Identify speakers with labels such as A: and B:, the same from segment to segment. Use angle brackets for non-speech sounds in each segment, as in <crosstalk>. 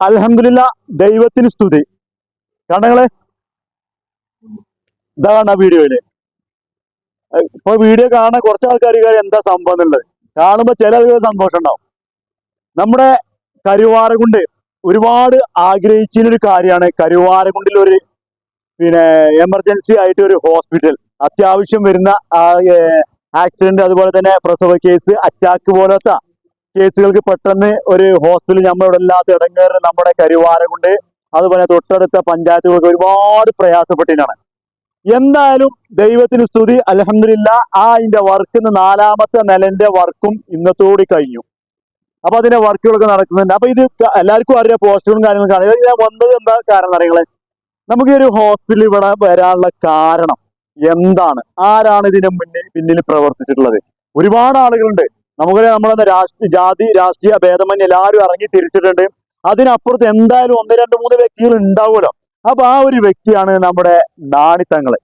A: അലഹമില്ല ദൈവത്തിന് സ്തുതി. കണ്ടങ്ങളെ ഇതാണ് ആ വീഡിയോയിൽ. ഇപ്പൊ വീഡിയോ കാണാൻ കുറച്ച് ആൾക്കാർ എന്താ സംഭവം എന്നുള്ളത്. കാണുമ്പോ ചില ആൾക്കാർ സന്തോഷം ഉണ്ടാവും. നമ്മുടെ കരുവാരകുണ്ട് ഒരുപാട് ആഗ്രഹിച്ചൊരു കാര്യമാണ്. കരുവാരകുണ്ടിൽ ഒരു പിന്നെ എമർജൻസി ആയിട്ട് ഒരു ഹോസ്പിറ്റൽ അത്യാവശ്യം വരുന്ന ആക്സിഡന്റ് അതുപോലെ തന്നെ പ്രസവ കേസ് അറ്റാക്ക് പോലത്തെ കേസുകൾക്ക് പെട്ടെന്ന് ഒരു ഹോസ്പിറ്റൽ നമ്മളിവിടെ ഇല്ലാത്ത ഇടങ്ങേറിന് നമ്മുടെ കരുവാരകുണ്ട്. അതുപോലെ തൊട്ടടുത്ത പഞ്ചായത്തുകൾക്ക് ഒരുപാട് പ്രയാസപ്പെട്ടിട്ടാണ്. എന്തായാലും ദൈവത്തിന് സ്തുതി. അലഹമില്ല ആ അതിന്റെ വർക്ക് നാലാമത്തെ നിലന്റെ വർക്കും ഇന്നത്തോടി കഴിഞ്ഞു. അപ്പൊ അതിന്റെ വർക്കുകളൊക്കെ നടക്കുന്നുണ്ട്. അപ്പൊ ഇത് എല്ലാവർക്കും അറിയാം പോസ്റ്ററും കാര്യങ്ങളും കാണുക ഞാൻ വന്നത് എന്താ കാരണം അറിയങ്ങളെ നമുക്ക് ഈ ഒരു ഹോസ്പിറ്റൽ ഇവിടെ വരാനുള്ള കാരണം എന്താണ്? ആരാണ് ഇതിന് മുന്നിൽ പിന്നിൽ പ്രവർത്തിച്ചിട്ടുള്ളത്? ഒരുപാട് ആളുകളുണ്ട്. നമുക്കറിയാം നമ്മളെ രാഷ്ട്രീയ ജാതി രാഷ്ട്രീയ ഭേദമന്യ എല്ലാവരും ഇറങ്ങി തിരിച്ചിട്ടുണ്ട്. അതിനപ്പുറത്ത് എന്തായാലും ഒന്ന് രണ്ട് മൂന്ന് വ്യക്തികൾ ഉണ്ടാവുമല്ലോ. അപ്പൊ ആ ഒരു വ്യക്തിയാണ് നമ്മുടെ നാണിത്തങ്ങൾ.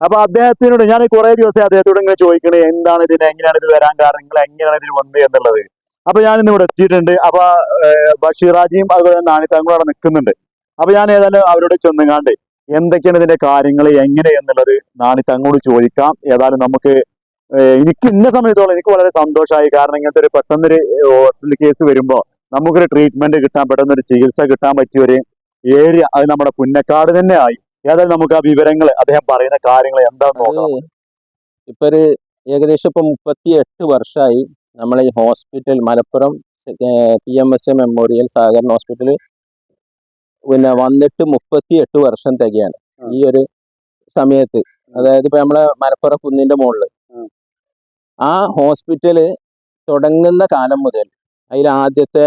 A: അപ്പൊ അദ്ദേഹത്തിനോട് ഞാൻ കുറെ ദിവസം അദ്ദേഹത്തോട് ഇങ്ങനെ ചോദിക്കണേ എന്താണ് ഇതിന് എങ്ങനെയാണ് ഇത് വരാൻ കാരണം നിങ്ങൾ എങ്ങനെയാണ് ഇതിന് വന്നത് എന്നുള്ളത്? അപ്പൊ ഞാൻ ഇന്ന് ഇവിടെ എത്തിയിട്ടുണ്ട്. അപ്പൊ ബഷീറാജിയും അതുപോലെ നാണിത്തങ്ങളും അവിടെ നിൽക്കുന്നുണ്ട്. അപ്പൊ ഞാൻ ഏതായാലും അവരോട് ചെന്നുകാണ്ട് എന്തൊക്കെയാണ് ഇതിന്റെ കാര്യങ്ങൾ എങ്ങനെ എന്നുള്ളത് നാണിത്തങ്ങളോട് ചോദിക്കാം. ഏതായാലും നമുക്ക് എനിക്ക് ഇന്ന സമയത്തോളം എനിക്ക് വളരെ സന്തോഷമായി. കാരണം ഇങ്ങനത്തെ ഒരു പെട്ടെന്നൊരു ഹോസ്പിറ്റൽ കേസ് വരുമ്പോൾ നമുക്കൊരു ട്രീറ്റ്മെന്റ് കിട്ടാൻ പെട്ടെന്ന് ഒരു ചികിത്സ കിട്ടാൻ പറ്റിയ ഒരു ഏരിയ അത് നമ്മുടെ പുന്നക്കാട് തന്നെ ആയി. ഏതായാലും നമുക്ക് ആ വിവരങ്ങൾ അദ്ദേഹം പറയുന്ന കാര്യങ്ങൾ എന്താണെന്ന് നോക്കാം.
B: ഇപ്പൊ ഒരു ഏകദേശം ഇപ്പൊ മുപ്പത്തി എട്ട് വർഷമായി നമ്മളെ ഈ hospital Malappuram P M S A memorial സഹകരണ ഹോസ്പിറ്റൽ പിന്നെ വന്നിട്ട് മുപ്പത്തി എട്ട് വർഷം തികയാണ്. ഈ ഒരു സമയത്ത്. അതായത് ഇപ്പൊ നമ്മളെ മലപ്പുറം കുന്നിന്റെ മുകളിൽ. ആ ഹോസ്പിറ്റൽ തുടങ്ങുന്ന കാലം മുതൽ അതിൽ ആദ്യത്തെ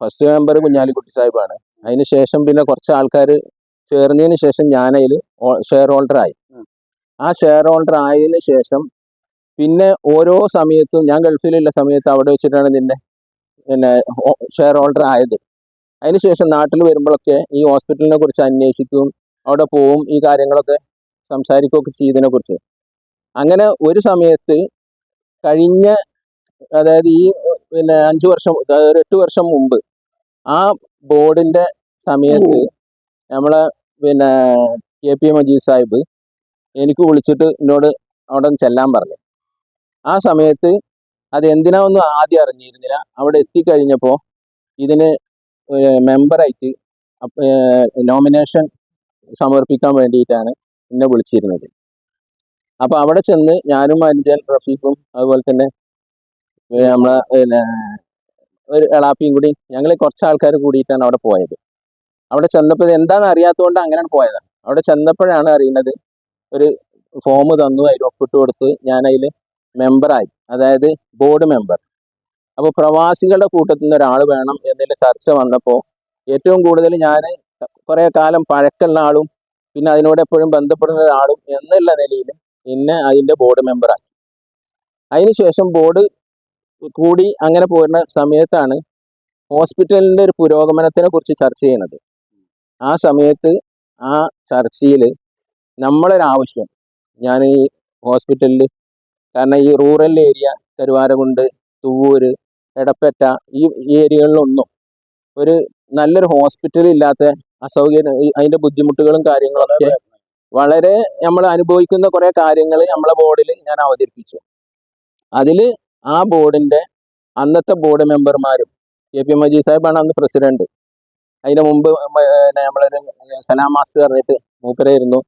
B: ഫസ്റ്റ് മെമ്പർ കുഞ്ഞാലിക്കുട്ടി സാഹിബാണ്. അതിന് ശേഷം പിന്നെ കുറച്ച് ആൾക്കാർ ചേർന്നതിന് ശേഷം ഞാനതിൽ ഷെയർ ഹോൾഡർ ആയി. ആ ഷെയർ ഹോൾഡർ ആയതിനു ശേഷം പിന്നെ ഓരോ സമയത്തും ഞാൻ ഗൾഫിലുള്ള സമയത്ത് അവിടെ വെച്ചിട്ടാണ് നിന്നെ പിന്നെ ഷെയർ ഹോൾഡർ ആയത്. അതിനുശേഷം നാട്ടിൽ വരുമ്പോഴൊക്കെ ഈ ഹോസ്പിറ്റലിനെ കുറിച്ച് അന്വേഷിക്കും അവിടെ പോവും ഈ കാര്യങ്ങളൊക്കെ സംസാരിക്കുകയൊക്കെ ചെയ്തതിനെ കുറിച്ച്. അങ്ങനെ ഒരു സമയത്ത് കഴിഞ്ഞ അതായത് ഈ പിന്നെ അഞ്ചു വർഷം ഒരു എട്ട് വർഷം മുമ്പ് ആ ബോർഡിന്റെ സമയത്ത് നമ്മളെ പിന്നെ കെ പി മജീദ് സാഹിബ് എനിക്ക് വിളിച്ചിട്ട് എന്നോട് അവിടെ ചെല്ലാൻ പറഞ്ഞു. ആ സമയത്ത് അത് എന്തിനാണെന്ന് ആദ്യം അറിഞ്ഞിരുന്നില്ല. അവിടെ എത്തിക്കഴിഞ്ഞപ്പോൾ ഇതിന് മെമ്പറായിട്ട് നോമിനേഷൻ സമർപ്പിക്കാൻ വേണ്ടിയിട്ടാണ് എന്നെ വിളിച്ചിരുന്നത്. അപ്പോൾ അവിടെ ചെന്ന് ഞാനും അനുജൻ റഫീഖും അതുപോലെ തന്നെ നമ്മളെ പിന്നെ ഒരു എളാപ്പിയും കൂടി ഞങ്ങൾ കുറച്ച് ആൾക്കാർ കൂടിയിട്ടാണ് അവിടെ പോയത്. അവിടെ ചെന്നപ്പോൾ എന്താണെന്ന് അറിയാത്തതുകൊണ്ട് അങ്ങനെയാണ് പോയതാണ് അവിടെ ചെന്നപ്പോഴാണ് അറിയുന്നത് ഒരു ഫോം തന്നു അതിൽ ഒപ്പിട്ട് കൊടുത്ത് ഞാൻ അതിൽ മെമ്പറായി അതായത് ബോർഡ് മെമ്പർ അപ്പോൾ പ്രവാസികളുടെ കൂട്ടത്തിൽ നിന്ന് ഒരാൾ വേണം എന്നതിൽ ചർച്ച വന്നപ്പോൾ ഏറ്റവും കൂടുതൽ ഞാൻ കുറേ കാലം പഴക്കമുള്ള ആളും പിന്നെ അതിനോട് എപ്പോഴും ബന്ധപ്പെടുന്ന ഒരാളും എന്നുള്ള നിലയിൽ എന്നെ അതിന്റെ ബോർഡ് മെമ്പറാക്കി അതിനുശേഷം ബോർഡ് കൂടി അങ്ങനെ പോരുന്ന സമയത്താണ് ഹോസ്പിറ്റലിന്റെ ഒരു പുരോഗമനത്തിനെ കുറിച്ച് ചർച്ച ചെയ്യുന്നത്. ആ സമയത്ത് ആ ചർച്ചയിൽ നമ്മളൊരാവശ്യം ഞാൻ ഈ ഹോസ്പിറ്റലിൽ കാരണം ഈ റൂറൽ ഏരിയ കരുവാരകുണ്ട് തുവൂര് എടപ്പറ്റ ഈ ഏരിയകളിലൊന്നും ഒരു നല്ലൊരു ഹോസ്പിറ്റൽ ഇല്ലാത്ത അസൗകര്യം അതിന്റെ ബുദ്ധിമുട്ടുകളും കാര്യങ്ങളൊക്കെ വളരെ നമ്മൾ അനുഭവിക്കുന്ന കുറെ കാര്യങ്ങൾ നമ്മളെ ബോർഡിൽ ഞാൻ അവതരിപ്പിച്ചു. അതിൽ ആ ബോർഡിന്റെ അന്നത്തെ ബോർഡ് മെമ്പർമാരും കെ പി മജീദ് സാഹിബാണ് അന്ന് പ്രസിഡന്റ് അതിന് മുമ്പ് നമ്മളൊരു സലാം മാസ്റ്റർ പറഞ്ഞിട്ട് മൂപ്പരായിരുന്നു.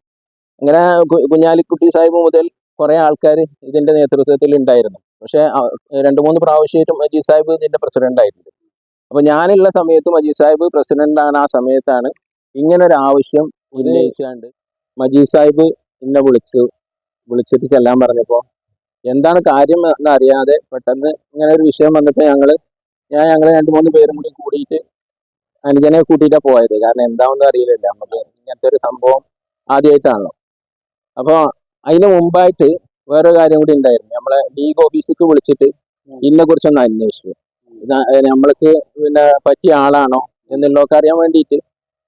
B: അങ്ങനെ കുഞ്ഞാലിക്കുട്ടി സാഹിബ് മുതൽ കുറേ ആൾക്കാർ ഇതിന്റെ നേതൃത്വത്തിൽ ഉണ്ടായിരുന്നു. പക്ഷേ രണ്ട് മൂന്ന് പ്രാവശ്യമായിട്ട് മജീദ് സാഹിബ് ഇതിന്റെ പ്രസിഡന്റ് ആയിട്ടുണ്ട്. അപ്പൊ ഞാനുള്ള സമയത്ത് മജീദ് സാഹിബ് ആണ് ആ സമയത്താണ് ഇങ്ങനൊരാവശ്യം ഉന്നയിച്ചാണ്ട് മജീദ് സാഹിബ് എന്നെ വിളിച്ചു വിളിച്ചിട്ട് ചെല്ലാൻ പറഞ്ഞപ്പോ എന്താണ് കാര്യം എന്ന് അറിയാതെ പെട്ടെന്ന് ഇങ്ങനെ ഒരു വിഷയം വന്നിട്ട് ഞങ്ങൾ ഞാൻ ഞങ്ങൾ രണ്ട് മൂന്ന് പേരും കൂടി കൂടിയിട്ട് അനുജനെ കൂട്ടിയിട്ടാ പോയത്. കാരണം എന്താണെന്ന് അറിയില്ലല്ലോ നമുക്ക് ഇങ്ങനത്തെ ഒരു സംഭവം ആദ്യമായിട്ടാണല്ലോ അപ്പോൾ അതിന് മുമ്പായിട്ട് വേറെ കാര്യം കൂടി ഉണ്ടായിരുന്നു. നമ്മളെ ലീഗ് ഓഫീസിക്ക് വിളിച്ചിട്ട് ഇതിനെ കുറിച്ചൊന്ന് അന്വേഷിച്ചു. നമ്മൾക്ക് പിന്നെ പറ്റിയ ആളാണോ എന്നുള്ളതൊക്കെ അറിയാൻ വേണ്ടിയിട്ട്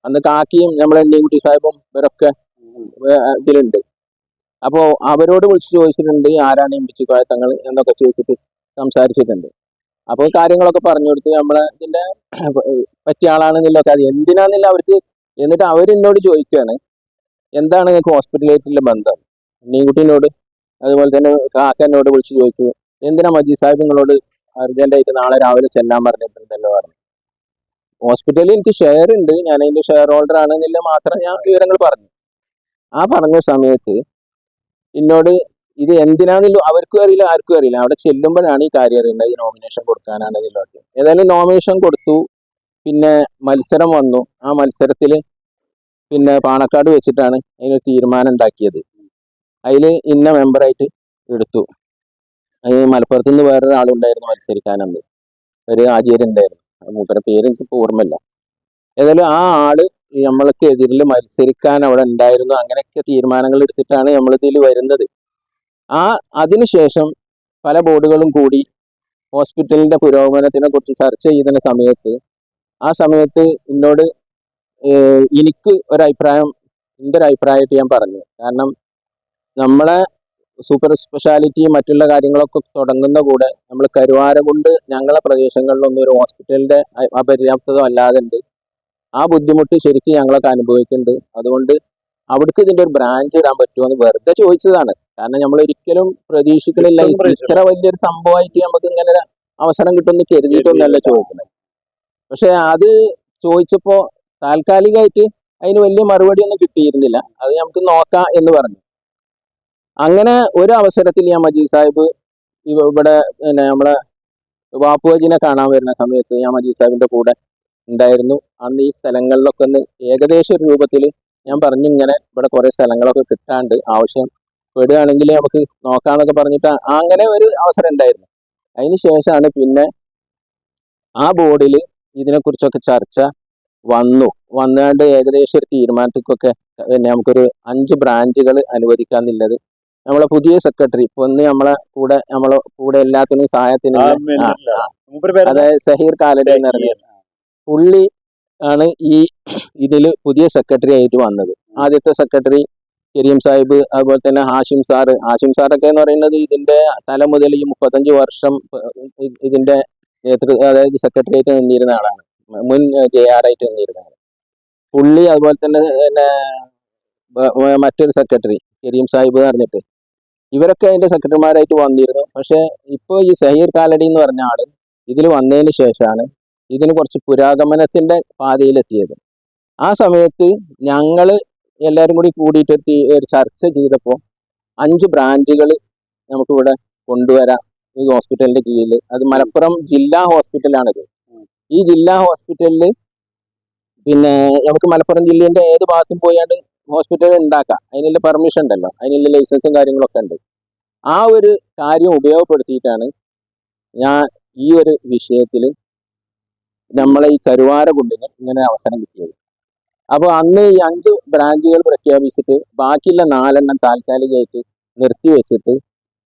B: അന്ന് കാക്കിയും നമ്മളെ കുട്ടി സാഹിബും ഇവരൊക്കെ ഇതിലുണ്ട്. അപ്പോൾ അവരോട് വിളിച്ച് ചോദിച്ചിട്ടുണ്ട് ആരാണ് ഈ തങ്ങൾ എന്നൊക്കെ ചോദിച്ചിട്ട് സംസാരിച്ചിട്ടുണ്ട്. അപ്പോൾ കാര്യങ്ങളൊക്കെ പറഞ്ഞു കൊടുത്ത് നമ്മളെ ഇതിന്റെ <clears throat> പറ്റിയ ആളാണെന്നില്ലൊക്കെ അത് എന്തിനാന്നില്ല അവർക്ക് എന്നിട്ട് അവരെന്നോട് ചോദിക്കുകയാണ് എന്താണ് നിങ്ങൾക്ക് ഹോസ്പിറ്റലായിട്ടുള്ള ബന്ധം? നീൻകുട്ടീനോട് അതുപോലെ തന്നെ കാക്കനോട് വിളിച്ച് ചോദിച്ചു എന്തിനാ മജീദ് സാഹിബ് നിങ്ങളോട് അർജന്റായിട്ട് നാളെ രാവിലെ ചെല്ലാൻ പറഞ്ഞിട്ടുണ്ടല്ലോ പറഞ്ഞു. ഹോസ്പിറ്റലിൽ എനിക്ക് ഷെയർ ഉണ്ട് ഞാൻ അതിന്റെ ഷെയർ ഹോൾഡർ ആണെന്നില്ല മാത്രം ഞാൻ വിവരങ്ങൾ പറഞ്ഞു. ആ പറഞ്ഞ സമയത്ത് എന്നോട് ഇത് എന്തിനാണെന്നില്ല അവർക്കും അറിയില്ല ആർക്കും അറിയില്ല. അവിടെ ചെല്ലുമ്പോഴാണ് ഈ കാര്യം അറിയുന്നത് ഈ നോമിനേഷൻ കൊടുക്കാനാണ് ഇതിലൊക്കെ ഏതായാലും നോമിനേഷൻ കൊടുത്തു പിന്നെ മത്സരം വന്നു. ആ മത്സരത്തിൽ പിന്നെ പാണക്കാട് വെച്ചിട്ടാണ് അതിന് തീരുമാനം ഉണ്ടാക്കിയത്. അതിൽ ഇന്ന മെമ്പറായിട്ട് എടുത്തു. അതിന് മലപ്പുറത്ത് നിന്ന് വേറൊരാളുണ്ടായിരുന്നു മത്സരിക്കാനുണ്ട് ഒരു ആചാര്യണ്ടായിരുന്നു മൂപ്പരുടെ പേര് എനിക്ക് ഓർമ്മയില്ല. ഏതായാലും ആ ആൾ ഈ നമ്മൾക്ക് എതിരിൽ മത്സരിക്കാൻ അവിടെ ഉണ്ടായിരുന്നു. അങ്ങനെയൊക്കെ തീരുമാനങ്ങൾ എടുത്തിട്ടാണ് നമ്മൾ ഇതിൽ വരുന്നത്. ആ അതിനുശേഷം പല ബോർഡുകളും കൂടി ഹോസ്പിറ്റലിന്റെ പുരോഗമനത്തിനെ കുറിച്ച് ചർച്ച ചെയ്യുന്ന സമയത്ത് ആ സമയത്ത് എന്നോട് എനിക്ക് ഒരഭിപ്രായം എന്റെ ഒരു അഭിപ്രായമായിട്ട് ഞാൻ പറഞ്ഞു. കാരണം നമ്മളെ സൂപ്പർ സ്പെഷ്യാലിറ്റി മറ്റുള്ള കാര്യങ്ങളൊക്കെ തുടങ്ങുന്ന കൂടെ നമ്മൾ കരുവാര കൊണ്ട് ഞങ്ങളെ പ്രദേശങ്ങളിലൊന്നും ഒരു ഹോസ്പിറ്റലിന്റെ അപര്യാപ്തത അല്ലാതെ ഉണ്ട്. ആ ബുദ്ധിമുട്ട് ശരിക്കും ഞങ്ങളൊക്കെ അനുഭവിക്കുന്നുണ്ട്. അതുകൊണ്ട് അവിടേക്ക് ഇതിന്റെ ഒരു ബ്രാഞ്ച് ഇടാൻ പറ്റുമോ എന്ന് വെറുതെ ചോദിച്ചതാണ്. കാരണം നമ്മൾ ഒരിക്കലും
A: പ്രതീക്ഷിക്കലില്ല.
B: ഇത്ര വലിയൊരു സംഭവമായിട്ട് നമുക്ക് ഇങ്ങനെ അവസരം കിട്ടുമെന്ന് കരുതിയിട്ടൊന്നല്ല ചോദിക്കുന്നത്. പക്ഷെ അത് ചോദിച്ചപ്പോ താൽക്കാലികമായിട്ട് അതിന് വലിയ മറുപടി ഒന്നും കിട്ടിയിരുന്നില്ല. അത് നമുക്ക് നോക്കാം എന്ന് പറഞ്ഞു. അങ്ങനെ ഒരു അവസരത്തിൽ ഞാൻ മജീദ് സാഹിബ് ഇവിടെ പിന്നെ നമ്മളെ വാപ്പുവജിനെ കാണാൻ വരുന്ന സമയത്ത് ഞാൻ മജീദ് സാഹിബിന്റെ കൂടെ ഉണ്ടായിരുന്നു. അന്ന് ഈ സ്ഥലങ്ങളിലൊക്കെ ഒന്ന് ഏകദേശ രൂപത്തിൽ ഞാൻ പറഞ്ഞു ഇങ്ങനെ ഇവിടെ കുറെ സ്ഥലങ്ങളൊക്കെ കിട്ടാണ്ട് ആവശ്യം പെടുകയാണെങ്കിൽ നമുക്ക് നോക്കാന്നൊക്കെ പറഞ്ഞിട്ട് അങ്ങനെ ഒരു അവസരം ഉണ്ടായിരുന്നു. അതിന് ശേഷമാണ് പിന്നെ ആ ബോർഡിൽ ഇതിനെക്കുറിച്ചൊക്കെ ചർച്ച വന്നു. വന്നാണ്ട് ഏകദേശം ഒരു തീരുമാനത്തിക്കൊക്കെ പിന്നെ നമുക്കൊരു അഞ്ച് ബ്രാഞ്ചുകൾ അനുവദിക്കാന്നുള്ളത്. നമ്മളെ പുതിയ സെക്രട്ടറി ഇപ്പൊ ഒന്ന് നമ്മളെ കൂടെ നമ്മളെ കൂടെ എല്ലാത്തിനും
A: സഹായത്തിനും?
B: അതായത് സഹീർ കാലടി എന്ന് പറഞ്ഞ പുള്ളി ആണ് ഈ ഇതിൽ പുതിയ സെക്രട്ടറി ആയിട്ട് വന്നത്. ആദ്യത്തെ സെക്രട്ടറി കരീം സാഹിബ് അതുപോലെ തന്നെ ഹാഷിം സാറ്. ഹാഷിം സാറൊക്കെ എന്ന് പറയുന്നത് ഇതിന്റെ തല മുതൽ ഈ മുപ്പത്തഞ്ച് വർഷം ഇതിന്റെ നേതൃ അതായത് സെക്രട്ടറി ആയിട്ട് നിന്നിരുന്ന ആളാണ്. മുൻ ജെ ആർ ആയിട്ട് നിന്നിരുന്ന ആൾ. പുള്ളി അതുപോലെ തന്നെ മറ്റൊരു സെക്രട്ടറി കരീം സാഹിബ് എന്ന് പറഞ്ഞിട്ട്. ഇവരൊക്കെ അതിന്റെ സെക്രട്ടറിമാരായിട്ട് വന്നിരുന്നു. പക്ഷേ ഇപ്പൊ ഈ സഹീർ കാലടി എന്ന് പറഞ്ഞ ആൾ ഇതിൽ വന്നതിന് ശേഷമാണ് ഇതിന് കുറച്ച് പുരാഗമനത്തിന്റെ പാതയിലെത്തിയത്. ആ സമയത്ത് ഞങ്ങൾ എല്ലാവരും കൂടി കൂടിയിട്ട് ഒരു തീ- ഒരു ചർച്ച ചെയ്തപ്പോൾ അഞ്ച് ബ്രാഞ്ചുകൾ നമുക്കിവിടെ കൊണ്ടുവരാം ഈ ഹോസ്പിറ്റലിന്റെ കീഴിൽ അത് മലപ്പുറം ജില്ലാ ഹോസ്പിറ്റലാണിത്. ഈ ജില്ലാ ഹോസ്പിറ്റലിൽ പിന്നെ നമുക്ക് മലപ്പുറം ജില്ലേന്റെ ഏത് ഭാഗത്തും പോയാണ്ട് ഹോസ്പിറ്റൽ ഉണ്ടാക്കാം. അതിനുള്ള പെർമിഷൻ ഉണ്ടല്ലോ. അതിനുള്ള ലൈസൻസും കാര്യങ്ങളൊക്കെ ഉണ്ട്. ആ ഒരു കാര്യം ഉപയോഗപ്പെടുത്തിയിട്ടാണ് ഞാൻ ഈ ഒരു വിഷയത്തിൽ നമ്മളെ ഈ കരുവാര കൊണ്ടിന് ഇങ്ങനെ അവസരം കിട്ടിയത്. അപ്പോൾ അന്ന് ഈ അഞ്ച് ബ്രാഞ്ചുകൾ പ്രഖ്യാപിച്ചിട്ട് ബാക്കിയുള്ള നാലെണ്ണം താൽക്കാലികമായിട്ട് നിർത്തിവെച്ചിട്ട്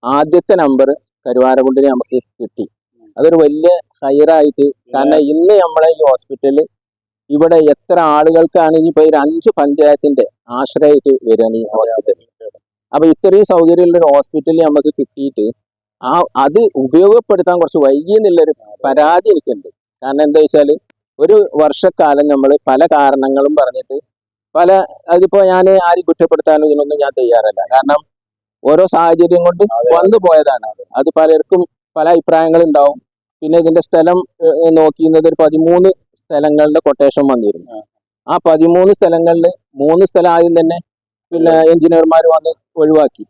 B: ആദ്യത്തെ നമ്പർ കരുവാരകുണ്ടിനെ നമുക്ക് കിട്ടി. അതൊരു വലിയ ഹയറായിട്ട് കാരണം ഇന്ന് നമ്മളെ ഈ ഹോസ്പിറ്റലിൽ ഇവിടെ എത്ര ആളുകൾക്കാണ് ഇനിയിപ്പോ ഒരു അഞ്ച് പഞ്ചായത്തിന്റെ ആശ്രയമായിട്ട് വരികയാണ് ഈ ഹോസ്പിറ്റൽ അപ്പൊ ഇത്രയും സൗകര്യമുള്ള ഒരു ഹോസ്പിറ്റൽ നമുക്ക് കിട്ടിയിട്ട് ആ അത് ഉപയോഗപ്പെടുത്താൻ കുറച്ച് വൈകി എന്നുള്ളൊരു പരാതി എനിക്കുണ്ട്. കാരണം എന്താ വെച്ചാൽ ഒരു വർഷക്കാലം നമ്മൾ പല കാരണങ്ങളും പറഞ്ഞിട്ട് പല അതിപ്പോ ഞാൻ ആരും കുറ്റപ്പെടുത്താനും ഇതിനൊന്നും ഞാൻ തയ്യാറല്ല. കാരണം ഓരോ സാഹചര്യം കൊണ്ട് വന്നു പോയതാണ് അത്. അത് പലർക്കും പല അഭിപ്രായങ്ങൾ ഉണ്ടാവും പിന്നെ ഇതിന്റെ സ്ഥലം നോക്കിയിരുന്നത് ഒരു പതിമൂന്ന് സ്ഥലങ്ങളുടെ കൊട്ടേഷൻ വന്നിരുന്നു. ആ. പതിമൂന്ന് സ്ഥലങ്ങളിൽ മൂന്ന് സ്ഥലം ആദ്യം തന്നെ പിന്നെ എഞ്ചിനീയർമാർ വന്ന് ഒഴിവാക്കി.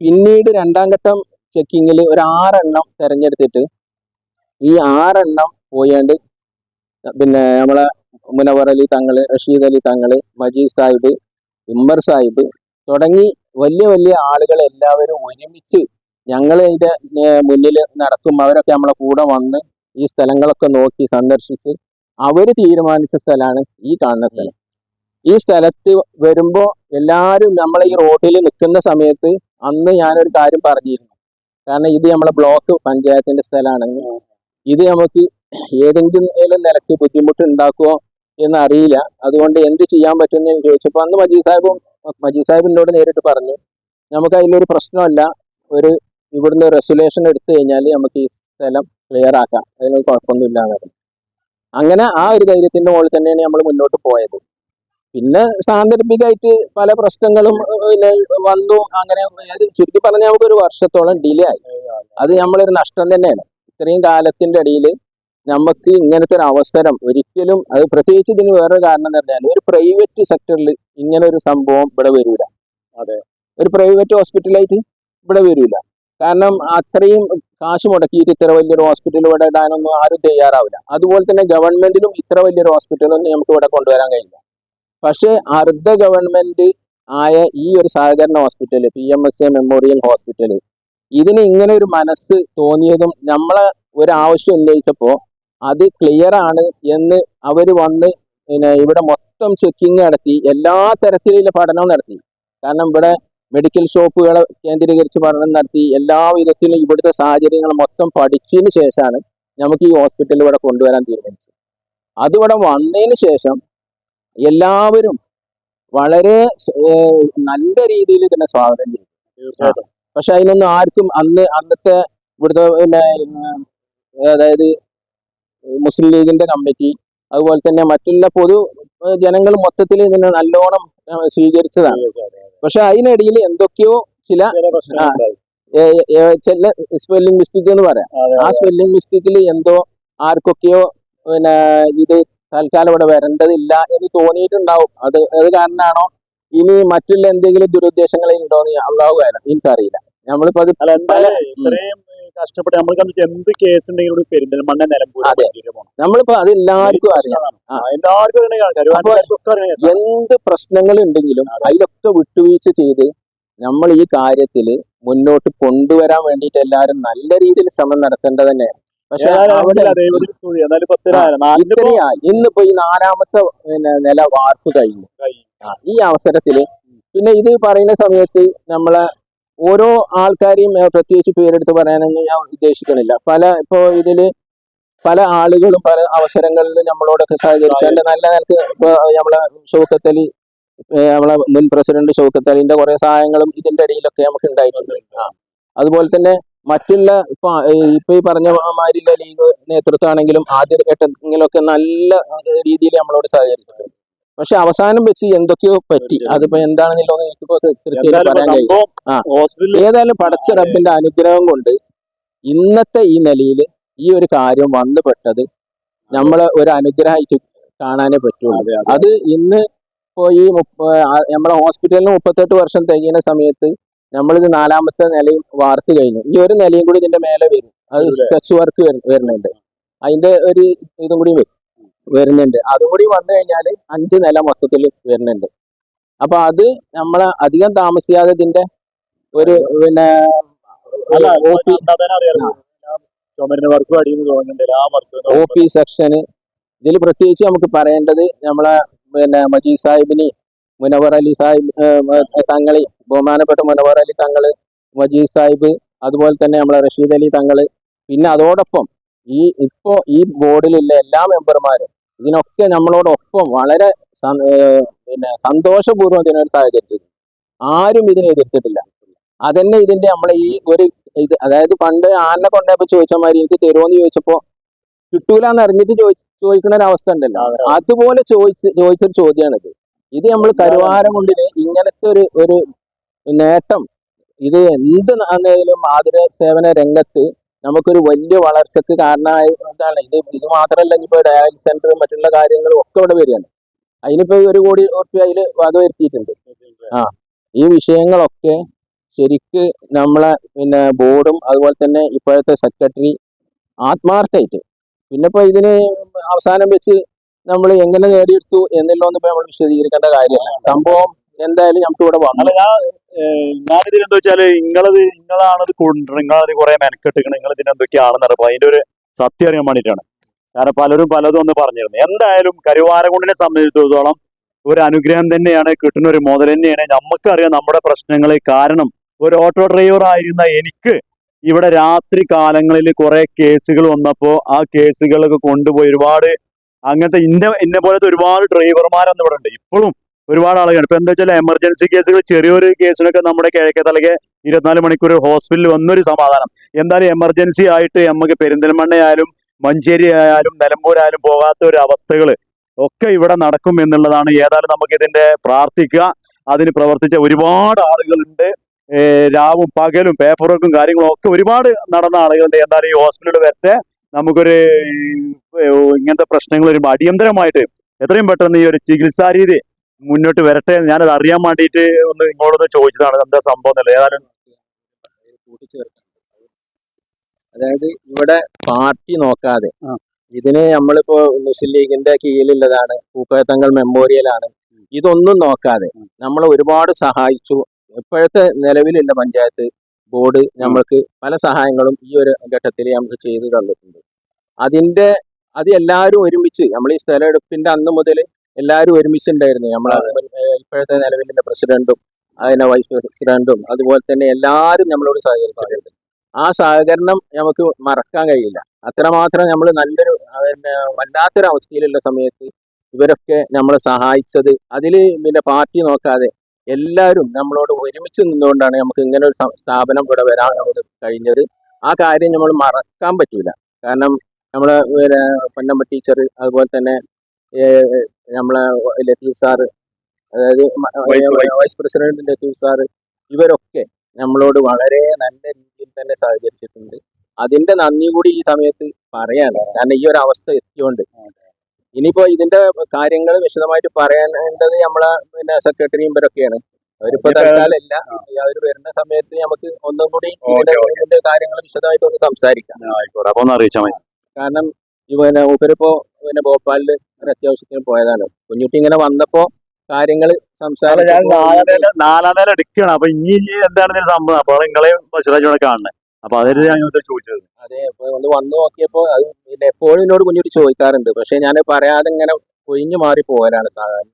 B: പിന്നീട് രണ്ടാം ഘട്ടം ചെക്കിങ്ങിൽ ഒരു ആറെണ്ണം തിരഞ്ഞെടുത്തിട്ട് ഈ ആറെണ്ണം പോയാണ്ട് പിന്നെ നമ്മളെ മുനവർ അലി തങ്ങൾ റഷീദ് അലി തങ്ങൾ മജീദ് സാഹിബ് ഉമ്മർ സാഹിബ് തുടങ്ങി വലിയ വലിയ ആളുകൾ എല്ലാവരും ഒരുമിച്ച് ഞങ്ങൾ ഇതിന്റെ മുന്നിൽ നടക്കും. അവരൊക്കെ നമ്മളെ കൂടെ വന്ന് ഈ സ്ഥലങ്ങളൊക്കെ നോക്കി സന്ദർശിച്ച് അവർ തീരുമാനിച്ച സ്ഥലമാണ് ഈ കാണുന്ന സ്ഥലം. ഈ സ്ഥലത്ത് വരുമ്പോ എല്ലാരും നമ്മൾ ഈ റോഡിൽ നിൽക്കുന്ന സമയത്ത് അന്ന് ഞാനൊരു കാര്യം പറഞ്ഞിരുന്നു. കാരണം ഇത് നമ്മളെ ബ്ലോക്ക് പഞ്ചായത്തിന്റെ സ്ഥലമാണെങ്കിൽ ഇത് നമുക്ക് ഏതെങ്കിലും നിലയ്ക്ക് ബുദ്ധിമുട്ട് ഉണ്ടാക്കുമോ എന്ന് അറിയില്ല. അതുകൊണ്ട് എന്ത് ചെയ്യാൻ പറ്റുമെന്ന് ഞാൻ ചോദിച്ചപ്പോൾ അന്ന് മജീദ് സാഹിബും മജീദ് സാഹിബ് എന്നോട് നേരിട്ട് പറഞ്ഞു. നമുക്ക് അതിലൊരു പ്രശ്നമല്ല. ഒരു ഇവിടുന്ന് റെസുലേഷൻ എടുത്തു കഴിഞ്ഞാൽ നമുക്ക് ഈ സ്ഥലം ക്ലിയർ ആക്കാം. അതിന് കുഴപ്പമൊന്നുമില്ല എന്നൊക്കെ അങ്ങനെ ആ ഒരു ധൈര്യത്തിന്റെ മുകളിൽ തന്നെയാണ് നമ്മൾ മുന്നോട്ട് പോയത്. പിന്നെ സാന്ദർഭികമായിട്ട് പല പ്രശ്നങ്ങളും പിന്നെ വന്നു. അങ്ങനെ ചുരുക്കി പറഞ്ഞാൽ നമുക്ക് ഒരു വർഷത്തോളം ഡിലേ ആയി. അത് നമ്മളൊരു നഷ്ടം തന്നെയാണ്. ഇത്രയും കാലത്തിന്റെ ഇടയിൽ നമുക്ക് ഇങ്ങനത്തെ ഒരു അവസരം ഒരിക്കലും അത് പ്രത്യേകിച്ച് ഇതിന് വേറൊരു കാരണം എന്ന് പറഞ്ഞാൽ ഒരു പ്രൈവറ്റ് സെക്ടറിൽ ഇങ്ങനെ ഒരു സംഭവം ഇവിടെ വരൂല.
A: അതെ.
B: ഒരു പ്രൈവറ്റ് ഹോസ്പിറ്റലായിട്ട് ഇവിടെ വരൂല. കാരണം അത്രയും കാശ് മുടക്കിയിട്ട് ഇത്ര വലിയൊരു ഹോസ്പിറ്റൽ ഇവിടെ ഇടാനൊന്നും ആരും തയ്യാറാവില്ല. അതുപോലെ തന്നെ ഗവൺമെന്റിനും ഇത്ര വലിയൊരു ഹോസ്പിറ്റലൊന്നും നമുക്ക് ഇവിടെ കൊണ്ടുവരാൻ കഴിയില്ല. പക്ഷേ അർദ്ധ ഗവൺമെന്റ് ആയ ഈ ഒരു സഹകരണ hospital P M S A memorial hospital ഇതിന് ഇങ്ങനെ ഒരു മനസ്സ് തോന്നിയതും നമ്മളെ ഒരു ആവശ്യം ഉന്നയിച്ചപ്പോ അത് ക്ലിയർ ആണ് എന്ന് അവർ വന്ന് പിന്നെ ഇവിടെ മൊത്തം ചെക്കിങ് നടത്തി എല്ലാ തരത്തിലുള്ള പഠനവും നടത്തി. കാരണം ഇവിടെ മെഡിക്കൽ ഷോപ്പുകളെ കേന്ദ്രീകരിച്ച് പഠനം നടത്തി എല്ലാ വിധത്തിലും ഇവിടുത്തെ സാഹചര്യങ്ങൾ മൊത്തം പഠിച്ചതിന് ശേഷമാണ് നമുക്ക് ഈ ഹോസ്പിറ്റൽ ഇവിടെ കൊണ്ടുവരാൻ തീരുമാനിച്ചത്. അതിവിടെ വന്നതിന് ശേഷം എല്ലാവരും വളരെ നല്ല രീതിയിൽ തന്നെ സ്വാഗതം ചെയ്തു. പക്ഷെ അതിനൊന്നും ആർക്കും അന്ന് അന്നത്തെ ഇവിടുത്തെ പിന്നെ അതായത് മുസ്ലിം ലീഗിന്റെ കമ്മിറ്റി അതുപോലെ തന്നെ മറ്റുള്ള പൊതു ജനങ്ങൾ മൊത്തത്തിൽ ഇതിനെ നല്ലോണം സ്വീകരിച്ചതാണ്. പക്ഷെ അതിനിടയിൽ എന്തൊക്കെയോ ചില
A: ചില
B: സ്പെല്ലിംഗ് മിസ്റ്റേക്ക് എന്ന് പറയാം. ആ സ്പെല്ലിംഗ് മിസ്റ്റേക്കിൽ എന്തോ ആർക്കൊക്കെയോ പിന്നെ ഇത് തൽക്കാലം ഇവിടെ വരേണ്ടതില്ല എന്ന് തോന്നിയിട്ടുണ്ടാവും. അത് അത് കാരണമാണോ ഇനി മറ്റുള്ള എന്തെങ്കിലും ദുരുദ്ദേശങ്ങളിൽ ഉണ്ടോ എന്ന് അള്ളാഹു കാരണം എനിക്കറിയില്ല. നമ്മളിപ്പോ അത്
A: അല്ല ഇത്രയും കഷ്ടപ്പെട്ട് നമ്മൾക്ക് എന്ത് കേസ് ഉണ്ടെങ്കിലും പെരിന്തൽമണ്ണ നിലമ്പൂർ.
B: നമ്മളിപ്പോ അത് എല്ലാവർക്കും അറിയാം.
A: എല്ലാവർക്കും
B: എന്ത് പ്രശ്നങ്ങൾ ഉണ്ടെങ്കിലും അതിലൊക്കെ വിട്ടുവീഴ്ച ചെയ്ത് നമ്മൾ ഈ കാര്യത്തിൽ മുന്നോട്ട് കൊണ്ടുവരാൻ വേണ്ടിയിട്ട് എല്ലാവരും നല്ല രീതിയിൽ ശ്രമം നടത്തേണ്ടത് തന്നെയാണ്. പക്ഷെ ഇന്നിപ്പോ ഈ നാലാമത്തെ നില വാർപ്പ് കഴിഞ്ഞു. ഈ അവസരത്തിൽ പിന്നെ ഇത് പറയുന്ന സമയത്ത് നമ്മളെ ഓരോ ആൾക്കാരെയും പ്രത്യേകിച്ച് പേരെടുത്ത് പറയാനൊന്നും ഞാൻ ഉദ്ദേശിക്കുന്നില്ല പല ഇപ്പോ ഇതിൽ പല ആളുകളും പല അവസരങ്ങളിൽ നമ്മളോടൊക്കെ സഹകരിച്ചാണ്ട് നല്ല നിലയ്ക്ക് ഇപ്പൊ നമ്മളെ ഷൗക്കത്തലി നമ്മളെ മുൻ പ്രസിഡന്റ് ഷൗക്കത്തലിന്റെ കുറെ സഹായങ്ങളും ഇതിന്റെ ഇടയിലൊക്കെ നമുക്ക് ഉണ്ടായിട്ടുണ്ട്. അതുപോലെ തന്നെ മറ്റുള്ള ഇപ്പൊ ഇപ്പൊ ഈ പറഞ്ഞ മാരില്ല ലീഗ് നേതൃത്വമാണെങ്കിലും ആദ്യ ഘട്ടത്തിലൊക്കെ നല്ല രീതിയിൽ നമ്മളോട് സഹകരിച്ചിട്ടുണ്ട്. പക്ഷെ അവസാനം വെച്ച് എന്തൊക്കെയോ പറ്റി. അതിപ്പോ എന്താണെന്നുള്ളത് എനിക്കിപ്പോ
A: എന്തായാലും
B: പറയാൻ കഴിയും. ആ. ഏതായാലും പടച്ച റബ്ബിന്റെ അനുഗ്രഹം കൊണ്ട് ഇന്നത്തെ ഈ നിലയിൽ ഈ ഒരു കാര്യം വന്നു പെട്ടത് നമ്മളെ ഒരു അനുഗ്രഹമായിട്ട് കാണാനേ പറ്റുള്ളൂ.
A: അതെ,
B: ഇന്ന് ഇപ്പോ ഈ മുപ്പ- നമ്മളെ ഹോസ്പിറ്റലിന് മുപ്പത്തെട്ട് വർഷം തികയുന്ന സമയത്ത് നമ്മളിത് നാലാമത്തെ നിലയും വാർത്ത് കഴിഞ്ഞു. ഈ ഒരു നിലയും കൂടി ഇതിന്റെ മേലെ വരും. അത്? സ്ട്രെച്ച് വർക്ക് വരുന്നുണ്ട്. അതിന്റെ ഒരു ഇതും കൂടി വരും. വരുന്നുണ്ട്. അതുകൂടി വന്നു കഴിഞ്ഞാൽ അഞ്ച് നില മൊത്തത്തിൽ വരുന്നുണ്ട്. അപ്പൊ അത് നമ്മളെ അധികം താമസിയാതെ ഇതിന്റെ ഒരു പിന്നെ ഒ പി സെക്ഷന് ഇതിൽ പ്രത്യേകിച്ച് നമുക്ക് പറയേണ്ടത് നമ്മളെ പിന്നെ മജീദ് സാഹിബിന് മുനവർ അലി സാഹിബ് തങ്ങളി ബഹുമാനപ്പെട്ട മുനവർ അലി തങ്ങൾ മജീദ് സാഹിബ് അതുപോലെ തന്നെ നമ്മളെ റഷീദ് അലി തങ്ങൾ. പിന്നെ അതോടൊപ്പം ഈ ഇപ്പോ ഈ ബോർഡിലുള്ള എല്ലാ മെമ്പർമാരും ഇതിനൊക്കെ നമ്മളോടൊപ്പം വളരെ പിന്നെ സന്തോഷപൂർവം ഇതിനൊരു സഹകരിച്ചത് ആരും ഇതിനെ എതിർത്തിട്ടില്ല. അതന്നെ ഇതിന്റെ നമ്മളെ ഈ ഒരു ഇത് അതായത് പണ്ട് ആനെ കൊണ്ടപ്പോ ചോദിച്ച മാതിരി എനിക്ക് തരുമോന്ന് ചോദിച്ചപ്പോ കിട്ടൂല എന്ന് അറിഞ്ഞിട്ട് ചോദിച്ച് ചോദിക്കുന്ന ഒരു അവസ്ഥ ഉണ്ടല്ലോ അതുപോലെ ചോദിച്ച് ചോദിച്ചൊരു ചോദ്യമാണിത് ഇത് നമ്മൾ കരുവാരം കൊണ്ടിന് ഇങ്ങനത്തെ ഒരു ഒരു നേട്ടം ഇത് എന്ത് ആണെങ്കിലും ആതുര സേവന രംഗത്ത് നമുക്കൊരു വലിയ വളർച്ചക്ക് കാരണമായ ഇതാണ് ഇത് ഇത് മാത്രമല്ല ഇനിയിപ്പോ ഡയാലിസിസ് സെന്റർ മറ്റുള്ള കാര്യങ്ങളും ഒക്കെ ഇവിടെ വരികയാണ്. അതിനിപ്പോ ഒരു കോടി റുപ്യ അതിൽ വക വരുത്തിയിട്ടുണ്ട്. ആ ഈ വിഷയങ്ങളൊക്കെ ശരിക്ക് നമ്മളെ പിന്നെ ബോർഡും അതുപോലെ തന്നെ ഇപ്പോഴത്തെ സെക്രട്ടറി ആത്മാർത്ഥമായിട്ട് പിന്നെ ഇപ്പൊ ഇതിന് അവസാനം വെച്ച് നമ്മൾ എങ്ങനെ നേടിയെടുത്തു എന്നുള്ളതൊന്നും ഇപ്പൊ നമ്മൾ വിശദീകരിക്കേണ്ട കാര്യമല്ല. സംഭവം എന്തായാലും നമുക്ക് ഇവിടെ വന്നു.
A: ഞാനിതിൽ എന്താ വെച്ചാൽ നിങ്ങളത് നിങ്ങളാണത് കൊണ്ടുവരണം നിങ്ങളത് കുറെ മെനക്കെട്ടിക്കണം നിങ്ങൾ ഇതിന് എന്തൊക്കെയാണെന്ന് അറിയാം അതിന്റെ ഒരു സത്യം അറിയാൻ വേണ്ടിയിട്ടാണ് കാരണം പലരും പലതും ഒന്ന് പറഞ്ഞിരുന്നു. എന്തായാലും കരുവാരകുണ്ടിനെ സംബന്ധിച്ചിടത്തോളം ഒരു അനുഗ്രഹം തന്നെയാണ് കിട്ടുന്ന ഒരു മുതൽ തന്നെയാണ്. നമുക്കറിയാം നമ്മുടെ പ്രശ്നങ്ങളെ കാരണം ഒരു ഓട്ടോ ഡ്രൈവർ ആയിരുന്ന എനിക്ക് ഇവിടെ രാത്രി കാലങ്ങളിൽ കുറെ കേസുകൾ വന്നപ്പോ ആ കേസുകളൊക്കെ കൊണ്ടുപോയി ഒരുപാട് അങ്ങനത്തെ ഇന്ന എന്നെ പോലത്തെ ഒരുപാട് ഡ്രൈവർമാരന്ന് ഇവിടെ ഉണ്ട് ഇപ്പോഴും ഒരുപാട് ആളുകൾ ഇപ്പൊ എന്താ വെച്ചാൽ എമർജൻസി കേസുകൾ ചെറിയൊരു കേസിനൊക്കെ നമ്മുടെ കിഴക്കേ തലകെ ഇരുപത്തിനാല് മണിക്കൂർ ഹോസ്പിറ്റലിൽ വന്നൊരു സമാധാനം. എന്തായാലും എമർജൻസി ആയിട്ട് നമുക്ക് പെരിന്തൽമണ്ണയായാലും മഞ്ചേരി ആയാലും നിലമ്പൂരായാലും പോകാത്ത ഒരു അവസ്ഥകൾ ഒക്കെ ഇവിടെ നടക്കും എന്നുള്ളതാണ് ഏതായാലും നമുക്ക് ഇതിന്റെ പ്രാർത്ഥിക്കുക. അതിന് പ്രവർത്തിച്ച ഒരുപാട് ആളുകളുണ്ട്. രാവും പകലും പേപ്പർ വർക്കും കാര്യങ്ങളും ഒക്കെ ഒരുപാട് നടന്ന ആളുകളുണ്ട്. എന്തായാലും ഈ ഹോസ്പിറ്റലിൽ വരട്ടെ. നമുക്കൊരു ഇങ്ങനത്തെ പ്രശ്നങ്ങൾ ഒരു അടിയന്തരമായിട്ട് എത്രയും പെട്ടെന്ന് ഈ ഒരു ചികിത്സാ രീതി മുന്നോട്ട് വരട്ടെ ഞാൻ ഞാനത് അറിയാൻ വേണ്ടിയിട്ട് ഒന്ന് നിങ്ങളോടൊന്ന് ചോദിച്ചതാണ് എന്താ സംഭവം എന്നുള്ളത്. ഏതായാലും
B: അതായത് ഇവിടെ പാർട്ടി നോക്കാതെ. ഇതിന് നമ്മളിപ്പോ മുസ്ലിം ലീഗിന്റെ കീഴിലുള്ളതാണ് പൂക്കോയത്തങ്ങൾ മെമ്മോറിയൽ ആണ് ഇതൊന്നും നോക്കാതെ നമ്മൾ ഒരുപാട് സഹായിച്ചു. ഇപ്പോഴത്തെ നിലവിലുള്ള പഞ്ചായത്ത് ബോർഡ് നമ്മൾക്ക് പല സഹായങ്ങളും ഈ ഒരു ഘട്ടത്തിൽ നമുക്ക് ചെയ്തു തന്നിട്ടുണ്ട്. അതിന്റെ അത് എല്ലാവരും ഒരുമിച്ച് നമ്മൾ ഈ സ്ഥലമെടുപ്പിന്റെ അന്ന് മുതൽ എല്ലാവരും ഒരുമിച്ചുണ്ടായിരുന്നു. നമ്മളെ നമ്മൾ ഇപ്പോഴത്തെ നിലവിലുള്ള പ്രസിഡന്റും അതിന്റെ വൈസ് പ്രസിഡന്റും അതുപോലെ തന്നെ എല്ലാവരും നമ്മളോട് സഹകരിച്ചിട്ടുണ്ട്. ആ സഹകരണം നമുക്ക് മറക്കാൻ കഴിയില്ല. അത്രമാത്രം നമ്മൾ നല്ലൊരു പിന്നെ വല്ലാത്തൊരു അവസ്ഥയിലുള്ള സമയത്ത് ഇവരൊക്കെ നമ്മളെ സഹായിച്ചത്. അതിൽ പിന്നെ പാർട്ടി നോക്കാതെ എല്ലാവരും നമ്മളോട് ഒരുമിച്ച് നിന്നുകൊണ്ടാണ് നമുക്ക് ഇങ്ങനെ ഒരു സ്ഥാപനം ഇവിടെ വരാൻ നമുക്ക് കഴിഞ്ഞത്. ആ കാര്യം നമ്മൾ മറക്കാൻ പറ്റൂല. കാരണം നമ്മളെ പിന്നെ പൊന്നമ്മ ടീച്ചർ അതുപോലെ തന്നെ നമ്മളെ ലത്തീഫ് സാറ് അതായത്
A: വൈസ്
B: പ്രസിഡന്റ് ലത്തീഫ് സാറ് ഇവരൊക്കെ നമ്മളോട് വളരെ നല്ല രീതിയിൽ തന്നെ സഹകരിച്ചിട്ടുണ്ട്. അതിന്റെ നന്ദി കൂടി ഈ സമയത്ത് പറയാണ് കാരണം ഈ ഒരു അവസ്ഥ എത്തിയോണ്ട്. ഇനിയിപ്പോ ഇതിന്റെ കാര്യങ്ങൾ വിശദമായിട്ട് പറയേണ്ടത് നമ്മളെ പിന്നെ സെക്രട്ടറിയും ഇവരൊക്കെയാണ്. അവരിപ്പോ തൽക്കാലല്ല അവർ വരുന്ന സമയത്ത് നമുക്ക് ഒന്നും കൂടി ഇതിന്റെ കാര്യങ്ങൾ വിശദമായിട്ട് ഒന്ന് സംസാരിക്കാം കാരണം പിന്നെ മൂപ്പരിപ്പോ പിന്നെ ഭോപ്പാലിൽ ഒരു അത്യാവശ്യത്തിന് പോയതാണ്. കുഞ്ഞുട്ടി ഇങ്ങനെ വന്നപ്പോ കാര്യങ്ങൾ
A: ഞാൻ നാലാം നില നാലാം എടുക്കണം അപ്പൊ ഇനി എന്താണ് സംഭവം? അപ്പൊ നിങ്ങളെ പശുരാജോടെ കാണുന്നത് അപ്പൊ അതൊരു ഇങ്ങോട്ട് ചോദിച്ചത്.
B: അതെ അപ്പൊ ഒന്ന് വന്നു നോക്കിയപ്പോ അത് പിന്നെ എപ്പോഴും എന്നോട് കുഞ്ഞുട്ടി ചോദിക്കാറുണ്ട്. പക്ഷെ ഞാൻ പറയാതെ ഇങ്ങനെ ഒഴിഞ്ഞു മാറി പോകാനാണ് സാധാരണ.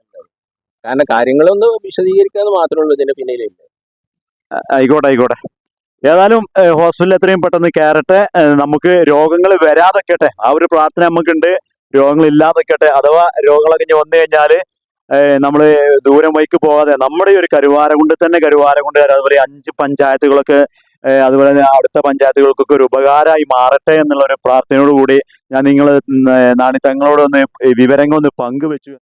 B: കാരണം കാര്യങ്ങളൊന്ന് വിശദീകരിക്കാന്ന് മാത്രമേ ഉള്ളൂ ഇതിന്റെ പിന്നിലില്ല.
A: ആയിക്കോട്ടെ ആയിക്കോട്ടെ. ഏതായാലും ഹോസ്പിറ്റലിൽ എത്രയും പെട്ടെന്ന് കയറട്ടെ. നമുക്ക് രോഗങ്ങൾ വരാതെക്കട്ടെ ആ ഒരു പ്രാർത്ഥന നമുക്കുണ്ട്. രോഗങ്ങൾ ഇല്ലാതെക്കട്ടെ അഥവാ രോഗങ്ങളൊക്കെ ഇനി വന്നു കഴിഞ്ഞാൽ നമ്മൾ ദൂരം വൈക്ക് പോകാതെ നമ്മുടെ ഒരു കരുവാര കൊണ്ട് തന്നെ കരുവാര കൊണ്ട് അതുപോലെ അഞ്ച് പഞ്ചായത്തുകളൊക്കെ അതുപോലെ തന്നെ അടുത്ത പഞ്ചായത്തുകൾക്കൊക്കെ ഒരു ഉപകാരമായി മാറട്ടെ എന്നുള്ള ഒരു പ്രാർത്ഥനയോടുകൂടി ഞാൻ നിങ്ങൾ നാണി തങ്ങളോട് ഒന്ന് വിവരങ്ങൾ ഒന്ന് പങ്കുവെച്ചു.